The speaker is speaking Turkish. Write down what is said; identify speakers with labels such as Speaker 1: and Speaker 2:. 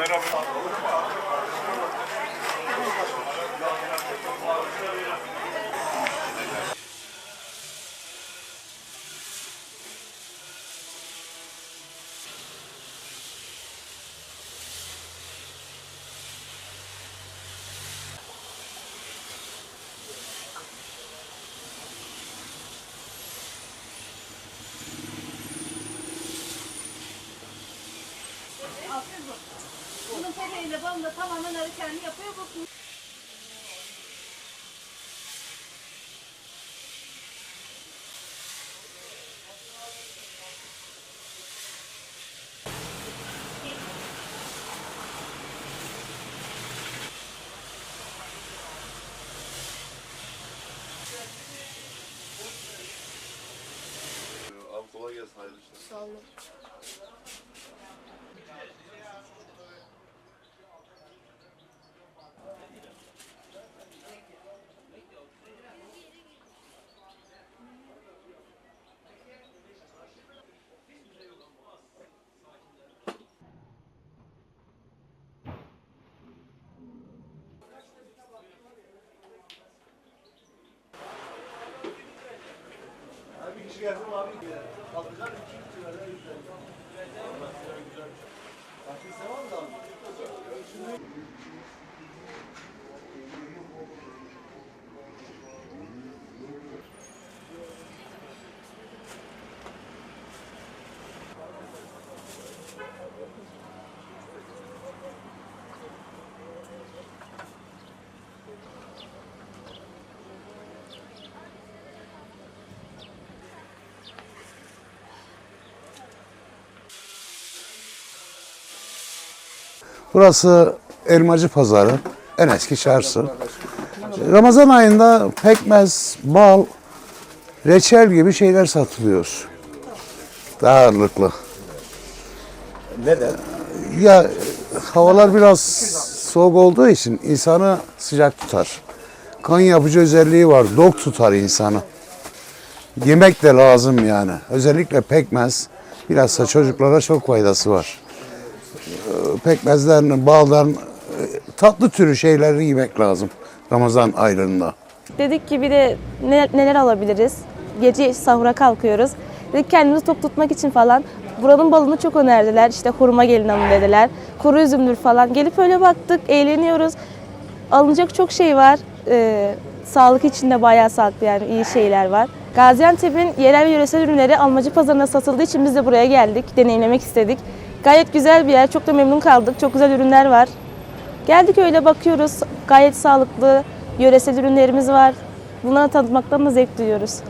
Speaker 1: Afiyet olsun. Bunun peteğiyle balını da tamamen arı kendi yapıyor. Bu
Speaker 2: Abi kolay gelsin hayırlı işler.
Speaker 3: Sağ olun. Şu yazım abi. Kalkacağım iki kişi verler.
Speaker 4: Burası Elmacı Pazarı, en eski çarşı. Ramazan ayında pekmez, bal, reçel gibi şeyler satılıyor. Daha ağırlıklı.
Speaker 5: Neden?
Speaker 4: Ya havalar biraz soğuk olduğu için insanı sıcak tutar. Kan yapıcı özelliği var, dok tutar insanı. Yemek de lazım yani. Özellikle pekmez, bilhassa çocuklara çok faydası var. Ee, Pekmezlerini, baldan, e, tatlı türü şeyleri yemek lazım Ramazan aylarında.
Speaker 3: Dedik ki bir de ne- neler alabiliriz? Gece sahura kalkıyoruz. Dedik kendimizi tok tutmak için falan. Buranın balını çok önerdiler. İşte hurma gelin alın dediler. Kuru üzümdür falan. Gelip öyle baktık, eğleniyoruz. Alınacak çok şey var. Ee, sağlık için de bayağı sağlıklı yani iyi şeyler var. Gaziantep'in yerel ve yöresel ürünleri Almacı Pazarı'na satıldığı için biz de buraya geldik. Deneyimlemek istedik. Gayet güzel bir yer. Çok da memnun kaldık. Çok güzel ürünler var. Geldik öyle bakıyoruz. Gayet sağlıklı, yöresel ürünlerimiz var. Bunları tanıtmaktan da zevk duyuyoruz.